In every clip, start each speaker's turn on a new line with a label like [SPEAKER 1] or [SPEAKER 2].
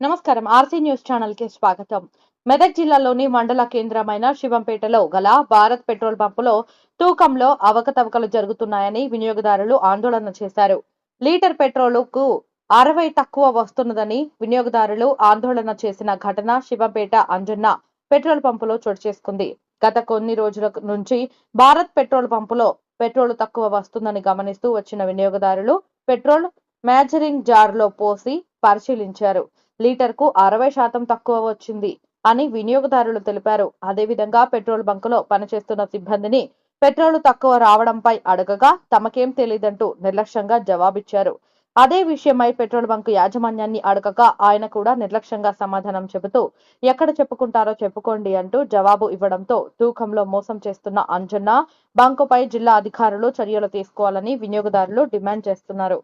[SPEAKER 1] నమస్కారం. RC news ఛానల్కి స్వాగతం. మెదక్ జిల్లాలోని మండల కేంద్రమైన శివంపేటలో గల భారత్ పెట్రోల్ పంపులో తూకంలో అవకతవకలు జరుగుతున్నాయని వినియోగదారులు ఆందోళన చేశారు. లీటర్ పెట్రోలుకు అరవై తక్కువ వస్తున్నదని వినియోగదారులు ఆందోళన చేసిన ఘటన శివంపేట అంజన్న పెట్రోల్ పంపులో చోటు చేసుకుంది. గత కొన్ని రోజుల నుంచి భారత్ పెట్రోల్ పంపులో పెట్రోల్ తక్కువ వస్తుందని గమనిస్తూ వచ్చిన వినియోగదారులు పెట్రోల్ మేజరింగ్ జార్లో పోసి పరిశీలించారు. లీటర్కు అరవై శాతం తక్కువ వచ్చింది అని వినియోగదారులు తెలిపారు. అదేవిధంగా పెట్రోల్ బంకులో పనిచేస్తున్న సిబ్బందిని పెట్రోల్ తక్కువ రావడంపై అడగగా తమకేం తెలియదంటూ నిర్లక్ష్యంగా జవాబిచ్చారు. అదే విషయమై పెట్రోల్ బంక్ యాజమాన్యాన్ని అడగగా ఆయన కూడా నిర్లక్ష్యంగా సమాధానం చెబుతూ ఎక్కడ చెప్పుకుంటారో చెప్పుకోండి అంటూ జవాబు ఇవ్వడంతో తూకంలో మోసం చేస్తున్న అంజన్న బంకుపై జిల్లా అధికారులు చర్యలు తీసుకోవాలని వినియోగదారులు డిమాండ్ చేస్తున్నారు.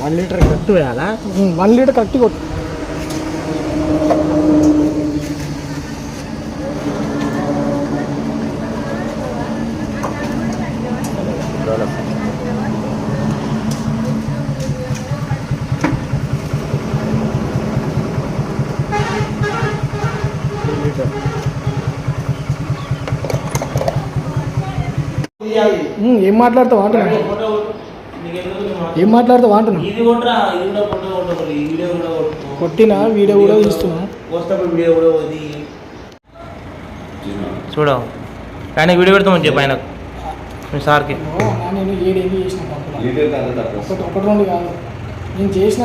[SPEAKER 2] వన్ లీటర్ కట్టు వేయాలా
[SPEAKER 3] వన్ లీటర్ కరెక్ట్ కొట్టు
[SPEAKER 2] లీటర్
[SPEAKER 3] ఉమ్, ఏం మాట్లాడతావు అంటున్నా ఏం
[SPEAKER 4] కూడా కొట్టు
[SPEAKER 3] కొట్టినా వీడియో కూడా తీస్తున్నా
[SPEAKER 4] చూడవు. ఆయన వీడియో పెడతామని చెప్పు ఆయనకు. మీ సార్కి.
[SPEAKER 3] నేను ఒకటి రెండు కాదు. నేను చేసిన